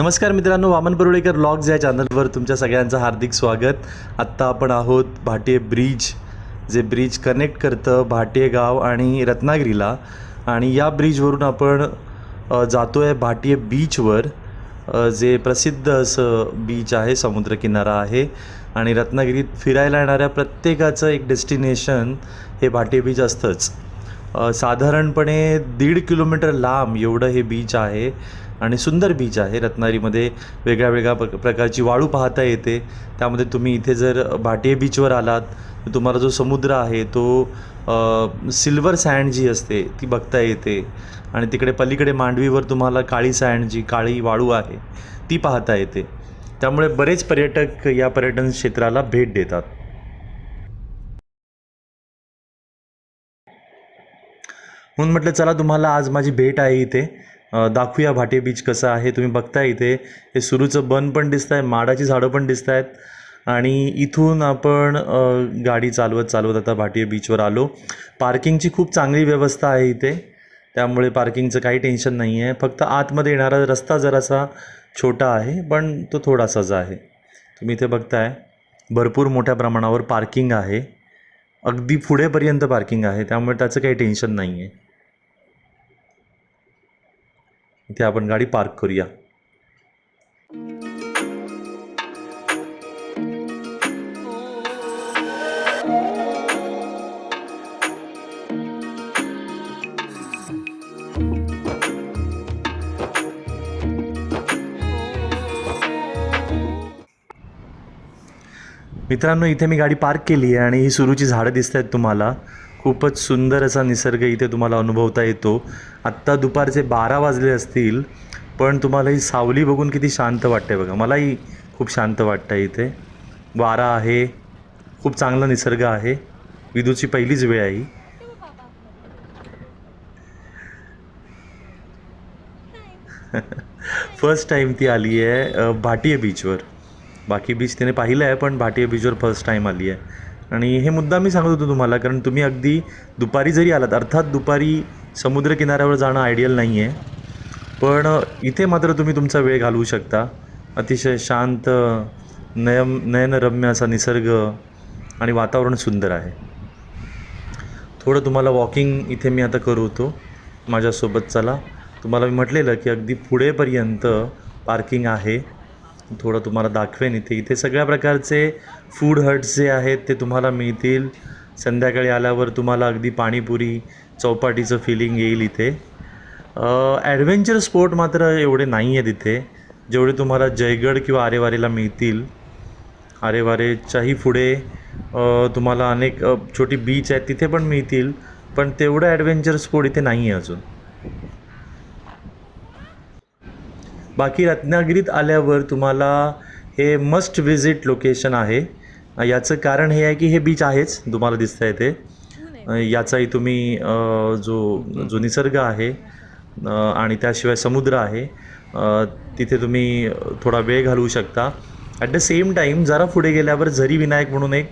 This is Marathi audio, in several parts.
नमस्कार मित्रांनो वामन परुळेकर व्लॉग्स या चॅनलवर तुमच्या सगळ्यांचं हार्दिक स्वागत. आत्ता आपण आहोत भाटीये ब्रिज जे ब्रिज कनेक्ट करतं भाटिये गाव आणि रत्नागिरीला. आणि या ब्रिजवरून आपण जातो आहे भाटिये बीचवर जे प्रसिद्ध असं बीच आहे समुद्रकिनारा आहे. आणि रत्नागिरीत फिरायला येणाऱ्या प्रत्येकाचं एक डेस्टिनेशन हे भाटिये बीच असतंच. साधारणपणे दीड किलोमीटर लांब एवढं हे बीच आहे. आणि सुंदर बीच आहे. रत्नागिरीमध्ये वेगळ्या वेगळ्या प्र प्रकारची वाळू पाहता येते. त्यामध्ये तुम्ही इथे जर भाटिये बीचवर आलात तर तुम्हाला जो समुद्र आहे तो सिल्वर सँड जी असते ती बघता येते. आणि तिकडे पलीकडे मांडवीवर तुम्हाला काळी सँड जी काळी वाळू आहे ती पाहता येते. त्यामुळे बरेच पर्यटक या पर्यटन क्षेत्राला भेट देतात. म्हणून म्हटलं चला तुम्हाला आज माझी भेट आहे इथे. दाखवूया भाटे बीच कसं आहे. तुम्ही बघताय इथे. हे सुरूचं बन पण दिसत आहे माडाची झाडं पण दिसत आहेत आणि इथून आपण गाडी चालवत चालवत आता भाटिये बीचवर आलो. पार्किंगची खूप चांगली व्यवस्था आहे इथे. त्यामुळे पार्किंगचं काही टेन्शन नाही आहे फक्त आतमध्ये येणारा रस्ता जरासा छोटा आहे पण तो थोडासाच आहे. तुम्ही इथे बघताय भरपूर मोठ्या प्रमाणावर पार्किंग आहे. अगदी पुढेपर्यंत पार्किंग आहे त्यामुळे त्याचं काही टेन्शन नाही आहे इथे आपण गाडी पार्क करूया. मित्रांनो इथे मी गाडी पार्क केली आहे आणि ही सुरूची झाडं दिसत आहेत तुम्हाला. खूपच सुंदर असा निसर्ग इथे तुम्हाला अनुभवता येतो. आत्ता दुपारचे बारा वाजले असतील पण तुम्हाला ही सावली बघून किती शांत वाटते बघा. मलाही खूप शांत वाटतं इथे. वारा आहे खूप चांगला निसर्ग आहे. विदूची पहिलीच वेळ आहे ही. फर्स्ट टाईम ती आली आहे भाटिया बीचवर बाकी बीच तिने पाहिलं आहे पण भाटिया बीचवर फर्स्ट टाईम आली आहे. आणि हे मुद्दा मी सांगत होतो तुम्हाला कारण तुम्ही अगदी दुपारी जरी आलात अर्थात दुपारी समुद्रकिनाऱ्यावर जाणं आयडियल नाही आहे पण इथे मात्र तुम्ही तुमचा वेळ घालवू शकता. अतिशय शांत नयम नयनरम्य असा निसर्ग आणि वातावरण सुंदर आहे. थोडं तुम्हाला वॉकिंग इथे मी आता करू होतो माझ्यासोबत चला. तुम्हाला मी म्हटलेलं की अगदी पुढेपर्यंत पार्किंग आहे. थोडं तुम्हाला दाखवेन इथे. इथे सगळ्या प्रकारचे फूड हट्स जे आहेत ते तुम्हाला मिळतील. संध्याकाळी आल्यावर तुम्हाला अगदी पाणीपुरी चौपाटीचं फिलिंग येईल इथे. ॲडव्हेंचर स्पोर्ट मात्र एवढे नाही आहेत इथे. जेवढे तुम्हाला जयगड किंवा आरेवारेला मिळतील. आरेवारेच्याही पुढे तुम्हाला अनेक छोटी बीच आहेत तिथे पण मिळतील. पण तेवढं ॲडव्हेंचर स्पोर्ट इथे नाही आहे अजून. बाकी रत्नागिरीत आल्यावर तुम्हाला हे मस्ट विजिट लोकेशन आहे. याचं कारण हे आहे की हे बीच आहेच तुम्हाला दिसतं आहे ते याचाही तुम्ही जो जो निसर्ग आहे आणि त्याशिवाय समुद्र आहे तिथे तुम्ही थोडा वेळ घालवू शकता. ॲट द सेम टाईम जरा पुढे गेल्यावर झरी विनायक म्हणून एक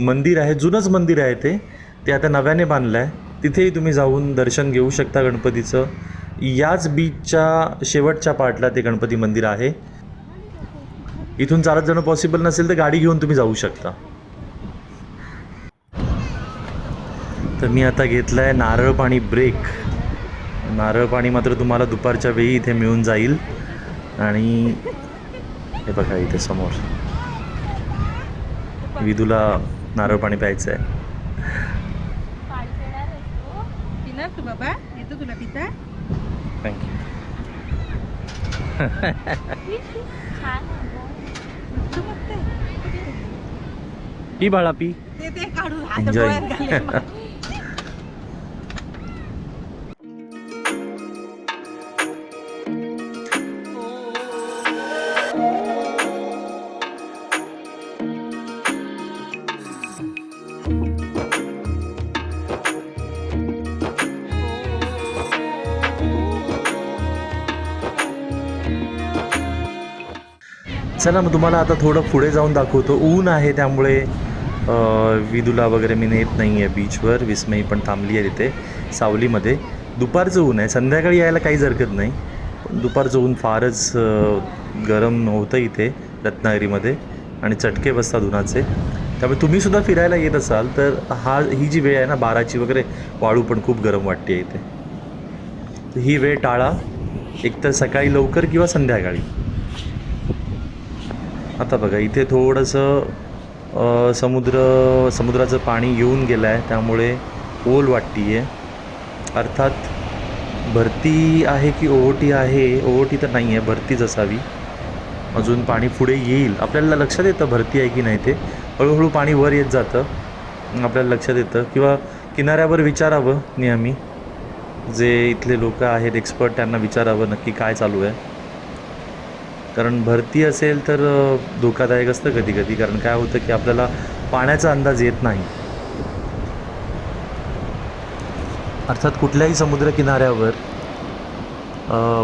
मंदिर आहे जुनंच मंदिर आहे ते. ते आता नव्याने बांधलं आहे तिथेही तुम्ही जाऊन दर्शन घेऊ शकता गणपतीचं. याच बीचच्या शेवटच्या पार्टला ते गणपती मंदिर आहे. इथून चालत जाणं पॉसिबल नसेल तर गाडी घेऊन तुम्ही जाऊ शकता. तर मी आता घेतलं आहे नारळ पाणी ब्रेक नारळ पाणी मात्र तुम्हाला दुपारच्या वेळी इथे मिळून जाईल. आणि हे बघा इथे समोर. विदूला नारळ पाणी प्यायचं आहे थँक्यू पी बाळा पी. ते चला मग तुम्हाला आता थोडं पुढे जाऊन दाखवतो. ऊन आहे त्यामुळे विदुला वगैरे मी नेत नाही आहे बीचवर विस्मयी पण थांबली आहे तिथे सावलीमध्ये. दुपारचं ऊन आहे. संध्याकाळी यायला काहीच हरकत नाही. पण दुपारचं ऊन फारच गरम होतं इथे रत्नागिरीमध्ये. आणि चटके बसतात उन्हाचे. त्यामुळे तुम्हीसुद्धा फिरायला येत असाल तर हा ही जी वेळ आहे ना बाराची वगैरे वाळू पण खूप गरम वाटते इथे. ही वेळ टाळा. एकतर सकाळी लवकर किंवा संध्याकाळी. आता बघा इथे थोडंसं समुद्र समुद्राचं पाणी येऊन गेलं आहे त्यामुळे ओल वाटती आहे अर्थात भरती आहे की ओहोटी आहे ओहोटी तर नाही आहे भरतीच असावी. अजून पाणी पुढे येईल. आपल्याला लक्षात येतं भरती आहे की नाही ते. हळूहळू पाणी वर येत जातं. आपल्याला लक्षात येतं. किंवा किनाऱ्यावर विचारावं नेहमी जे इथले लोक आहेत एक्सपर्ट त्यांना विचारावं नक्की काय चालू आहे. कारण भरती असेल तर धोकादायक असतं कधी कधी कारण काय होतं की आपल्याला पाण्याचा अंदाज येत नाही. अर्थात कुठल्याही समुद्रकिनाऱ्यावर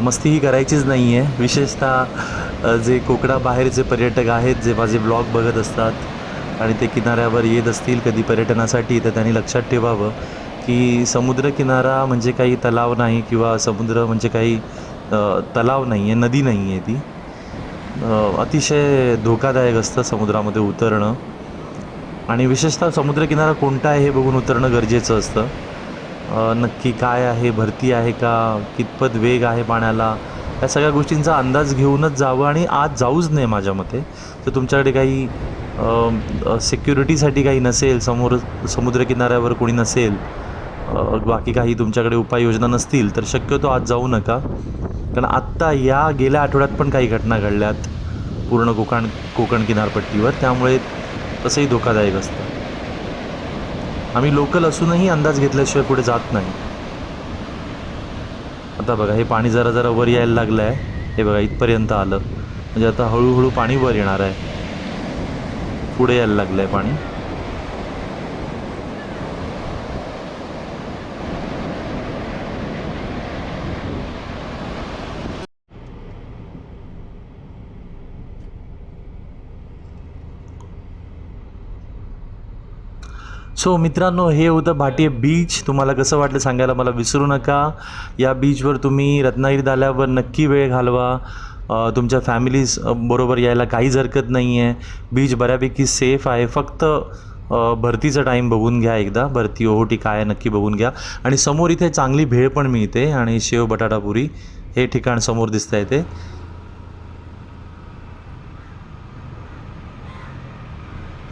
मस्ती ही करायचीच नाही आहे विशेषतः जे कोकणाबाहेरचे पर्यटक आहेत जे माझे ब्लॉग बघत असतात आणि ते किनाऱ्यावर येत असतील कधी पर्यटनासाठी तर त्यांनी लक्षात ठेवावं की समुद्रकिनारा म्हणजे काही तलाव नाही किंवा समुद्र म्हणजे काही तलाव नाही आहे नदी नाही आहे ती. अतिशय धोकादायक असतं समुद्रामध्ये उतरणं. आणि विशेषतः समुद्रकिनारा कोणता आहे हे बघून उतरणं गरजेचं असतं. नक्की काय आहे भरती आहे का कितपत वेग आहे पाण्याला या सगळ्या गोष्टींचा अंदाज घेऊनच जावं आणि आज जाऊच नाही माझ्या मते. तर तुमच्याकडे काही सिक्युरिटीसाठी काही नसेल समोर समुद्रकिनाऱ्यावर कोणी नसेल बाकी काही तुमच्याकडे उपाययोजना नसतील तर शक्यतो आज जाऊ नका. कारण आत्ता या गेल्या आठवड्यात पण काही घटना घडल्यात. पूर्ण कोकण कोकण किनारपट्टीवर. त्यामुळे तसंही धोकादायक असतं. आम्ही लोकल असूनही अंदाज घेतल्याशिवाय पुढे जात नाही. आता बघा हे पाणी जरा जरा वर यायला लागलं आहे हे बघा इथपर्यंत आलं. म्हणजे आता हळूहळू पाणी वर येणार आहे. पुढे यायला लागलं आहे पाणी. सो मित्रांनो हे होतं भाटीये बीच तुम्हाला कसं वाटलं सांगायला मला विसरू नका. या बीचवर तुम्ही रत्नागिरीत आल्यावर नक्की वेळ घालवा. तुमच्या फॅमिलीज बरोबर यायला काहीच हरकत नाही आहे बीच बऱ्यापैकी सेफ आहे. फक्त भरतीचा टाईम बघून घ्या एकदा. भरती ओहोटी काय आहे नक्की बघून घ्या. आणि समोर इथे चांगली भेळ पण मिळते. आणि शेव बटाटापुरी हे ठिकाण समोर दिसतं आहे ते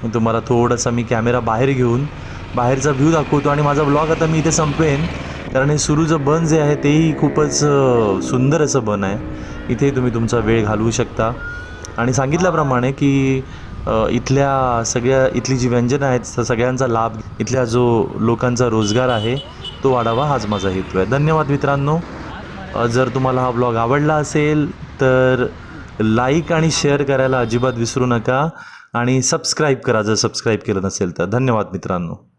मग तुम्हाला थोडासा मी कॅमेरा बाहेर घेऊन बाहेरचा व्ह्यू दाखवतो आणि माझा ब्लॉग आता मी इथे संपवेन कारण हे सुरूचं बन जे आहे तेही खूपच सुंदर असं बन आहे. इथे तुम्ही तुमचा वेळ घालवू शकता. आणि सांगितल्याप्रमाणे की इथल्या सगळ्या इथली जी व्यंजनं आहेत सगळ्यांचा लाभ इथल्या जो लोकांचा रोजगार आहे तो वाढावा हाच माझा हेतू आहे. धन्यवाद मित्रांनो. जर तुम्हाला हा ब्लॉग आवडला असेल तर लाईक आणि शेअर करायला अजिबात विसरू नका. आणि सबस्क्राईब करा जर सबस्क्राईब केलं नसेल तर. धन्यवाद मित्रांनो.